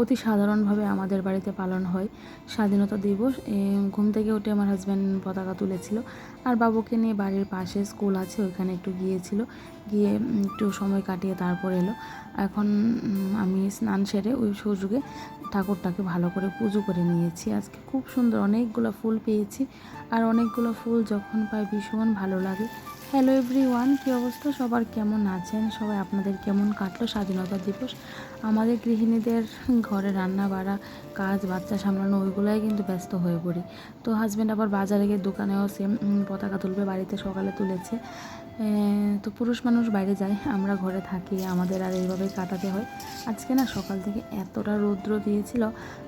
অতি সাধারণভাবে আমাদের বাড়িতে পালন হয়। স্বাধীনতা দিবস ঘুম থেকে উঠে আমার হাজব্যান্ড পতাকা তুলেছিল। আর বাবুকে নিয়ে বাড়ির পাশে স্কুল আছে, ওইখানে একটু গিয়েছিল। গিয়ে একটু সময় কাটিয়ে তারপর এলো। এখন আমি স্নান সেরে ওই সুযোগে ঠাকুরটাকে ভালো করে পুজো করে নিয়েছি। আজকে খুব সুন্দর, অনেকগুলো ফুল পেয়েছি। আর অনেকগুলো ফুল যখন পাই ভীষণ ভালো লাগে। হ্যালো এভরি ওয়ান কী অবস্থা? সবার কেমন আছেন? সবাই আপনাদের কেমন কাটলো স্বাধীনতা দিবস? আমাদের গৃহিণীদের ঘরে রান্না বাড়া কাজ, বাচ্চা সামলানো, ওইগুলোই কিন্তু ব্যস্ত হয়ে পড়ি। তো হাজব্যান্ড আবার বাজারে গিয়ে দোকানেও সেম পতাকা তুলবে, বাড়িতে সকালে তুলেছে। তো পুরুষ মানুষ বাইরে যায়, আমরা ঘরে থাকি, আমাদের আর এইভাবেই কাটাতে হয়। আজকে না সকাল থেকে এতটা রৌদ্র দিয়েছিল,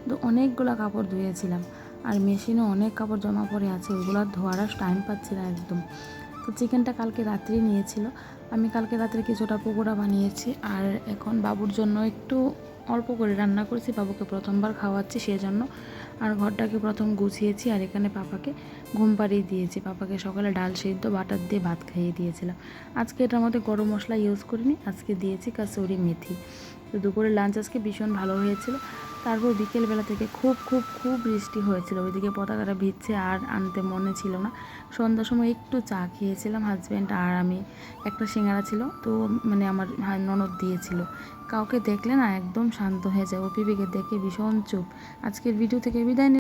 তো অনেকগুলো কাপড় ধুয়েছিলাম। আর মেশিনে অনেক কাপড় জমা পড়ে আছে ওইগুলো আর ধোয়ার টাইম পাচ্ছি না একদম। তো চিকেনটা কালকে রাত্রে নিয়েছিল। আমি কালকে রাত্রে কিছুটা পকোড়া বানিয়েছি আর এখন বাবুর জন্য একটু অল্প করে রান্না করেছি। বাবুকে প্রথমবার খাওয়াচ্ছি সেজন্য। আর ঘরটাকে প্রথম গুছিয়েছি আর এখানে পাপাকে ঘুম পাড়িয়ে দিয়েছি। পাপাকে সকালে ডাল সিদ্ধ, বাটার দিয়ে ভাত খাইয়ে দিয়েছিলাম। আজকে এটার মধ্যে গরম মশলা ইউজ করিনি, আজকে দিয়েছি কাসুরি মেথি। তো দুপুরে লাঞ্চ আজকে ভীষণ ভালো হয়েছিল। তারপর বিকেলবেলা থেকে খুব খুব খুব বৃষ্টি হয়েছিল। ওইদিকে পতাকাটা ভিজছে আর আনতে মনে ছিল না। সন্ধ্যার সময় একটু চা খেয়েছিলাম হাজব্যান্ড আর আমি। একটা সিঙ্গারা ছিল, তো মানে আমার ননদ দিয়েছিল। কাউকে দেখলে না একদম শান্ত হয়ে যায়। ও পিপিকে দেখে ভীষণ চুপ। আজকের ভিডিও থেকে বিদায়।